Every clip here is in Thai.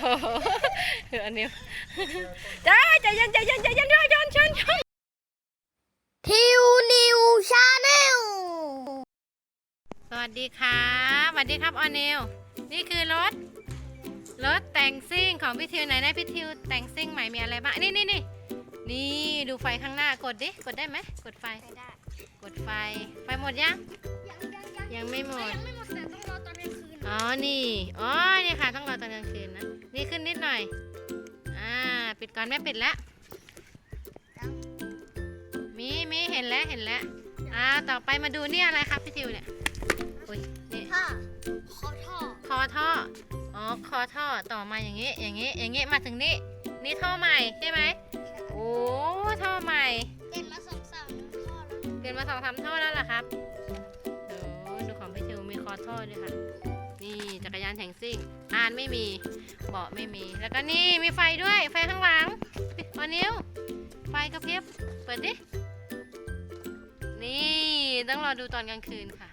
โหอันนี้จ้าใจเย็นใจเย็นใจเย็นชนชนชนทิวนิวชาแนลสวัสดีครับสวัสดีครับออนิวนี่คือรถรถแต่งซิ่งของพี่ทิวไหนนะพี่ทิวแต่งซิ่งใหม่มีอะไรบ้างนี่นี่นี่นี่ดูไฟข้างหน้ากดดิกดได้ไหมกดไฟไปได้กดไฟไฟหมดยังยังยังยังยังไม่หมดยังไม่หมดแต่ต้องรอตอนกลางคืนอ๋อนี่อ๋อนี่ค่ะต้องรอตอนกลางคืนนะนี่ ขึ้นนิดหน่อย อ่า ปิดก่อนแม่ปิดแล้ว มีมีเห็นแล้วเห็นแล้ว อ่า ต่อไปมาดูนี่อะไรครับพี่ทิวเนี่ย อุ้ยนี่ท่อคอท่อ คอท่อ อ๋อ คอท่อ ต่อมาอย่างนี้ อย่างนี้ อย่างนี้ มาถึงนี่ นี่ท่อใหม่ใช่ไหมโอ้ ท่อใหม่เต็มมาสองสามท่อแล้ว เปลี่ยนมาสองสามท่อแล้วเหรอครับโอ้ดูของพี่ทิวมีคอท่อด้วยค่ะนี่จักรยานแห่งซิ่ง อ่านไม่มี เบาะไม่มี แล้วก็นี่มีไฟด้วย ไฟข้างหลังออนิ้ว ไฟกระพริบ เปิดดิ นี่ ต้องรอดูตอนกลางคืนค่ะ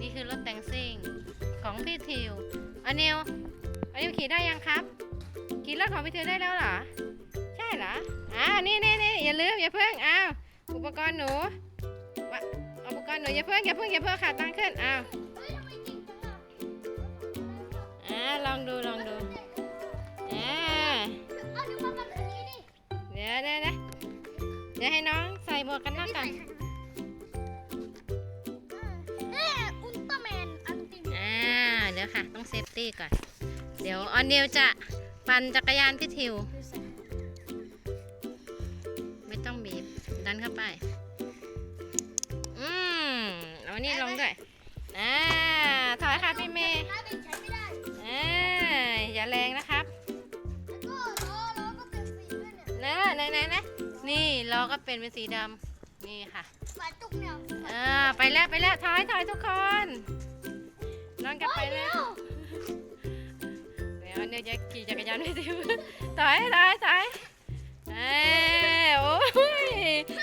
นี่คือรถแต่งซิ่งของพี่ทิวออนิวออนิวขี่ได้ยังครับขี่รถของพี่ทิวได้แล้วเหรอ ใช่เหรอ อ่า นี่นี่นี่อย่าลืมอย่าเพิ่ง อ้าว อุปกรณ์หนูวะอุปกรณ์หนูอย่าเพิ่งอย่าเพิ่งอย่าเพิ่งขาตั้งขึ้น อ้าว ลองดูลองดูเอาดูมาแบบนี้ดิเดี๋ยวเดี๋ยวเดี๋ยวเดี๋ยวให้น้องใส่หมวกกันน็อกก่อนเอ๊ะอุลตร้าแมนอันติมอ่าเดี๋ยวค่ะ ต้องเซฟตี้ก่อน เดี๋ยวออนนิวจะปั่นจักรยานพี่ทิว ไม่ต้องบีบ ดันเข้าไป อืมเอานี่ลงด้วยอ่าถอยค่ะพี่เมย์ถ้าเย่าแรงนะครับแล้วก็ล้อล้อก็เป็นสีด้วยเนี่ยนะไหนไหนนะนี่ล้อก็เป็นเป็นสีดำนี่ค่ะฝาตุกเนี่ยอ่าไปแล้วไปแล้วถอยถอยทุกคนน้องกลับไปแล้วเดี๋ยวเดี๋ยวเนี่ยจะขี่จักรยานไม่ดิวถอยถอยถอยเอ้ยโอ้ย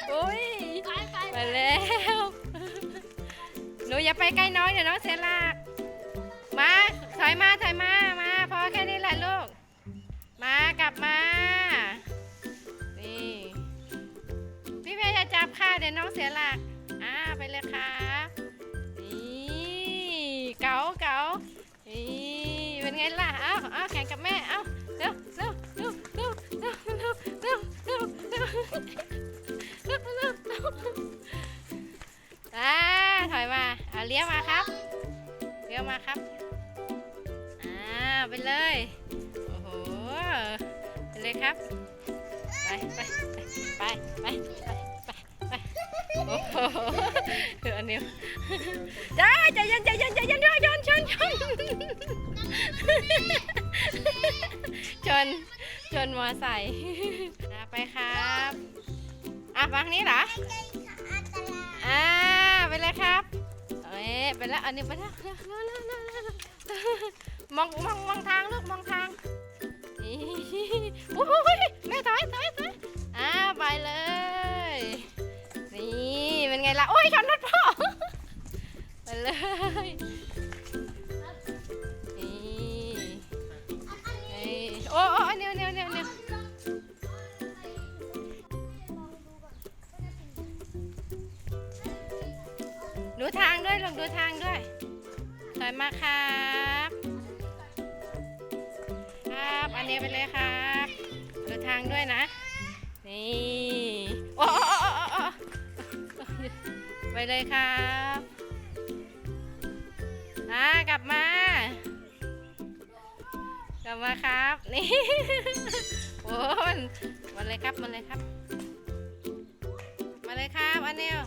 โอ้ยไปไปไปแล้วหนูอย่าไปใกล้น้องเดี๋ยวน้องเสียหลัก เลยน้องเสียหลัก อ่าไปเลยครับนี่เก๋าเก๋านี่เป็นไงล่ะเอ้าเอ้าแข่งกับแม่เอ้าเร็วเร็วเร็วเร็วเร็วเร็วเร็วเร็วเร็วเร็วเร็วอ่าถอยมาเอาเลี้ยวมาครับเลี้ยวมาครับอ่าไปเลยโอ้โหไปเลยครับไปไปไปไปไป โอ้โหอันนี้จ้าใจเย็นใจเย็นใจเย็นชนชนชนชนชนมอไซค์อ่าไปครับอะฟังนี้เหรออ่าไปเลยครับเอ้ยไปแล้วอันนี้ไปแล้วเร็วเร็วเร็วเร็วเร็วมองมองมองทางลูกมองทางนี่โอ้ยแม่ถอยถอยถอย ละโอ้ยชนรถพ่อไปเลยนี่นี่โอ้โอ้เนียวเนียวเนียวเนียวดูทางด้วยลองดูทางด้วยถอยมาครับครับ อันนี้ไปเลยครับดูทางด้วยนะ นี่ ไปเลยครับอ่ากลับมา กลับมาครับ นี่โอนมาเลยครับ มาเลยครับ มาเลยครับอันเนียว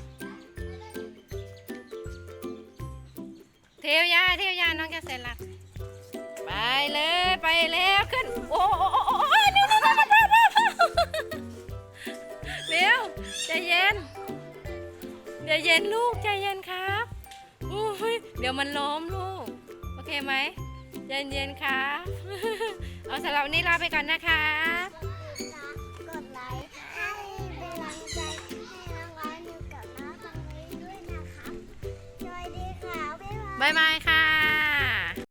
เทียวยาเทียวยาน้องจะเสร็จละไปเลย ไปแล้ว ใจเย็นลูกใจเย็นครับอุ้ยเดี๋ยวมันล้มลูก โอเคไหมใจเย็นๆครับ เอาสำหรับวันนี้ลาไปก่อนนะครับกดไลค์ให้เป็นกำลังใจให้น้องร้อยนิวกับน้องฟังนี้ด้วยนะครับสวัสดีค่ะบ๊ายบายบ๊ายบายครับ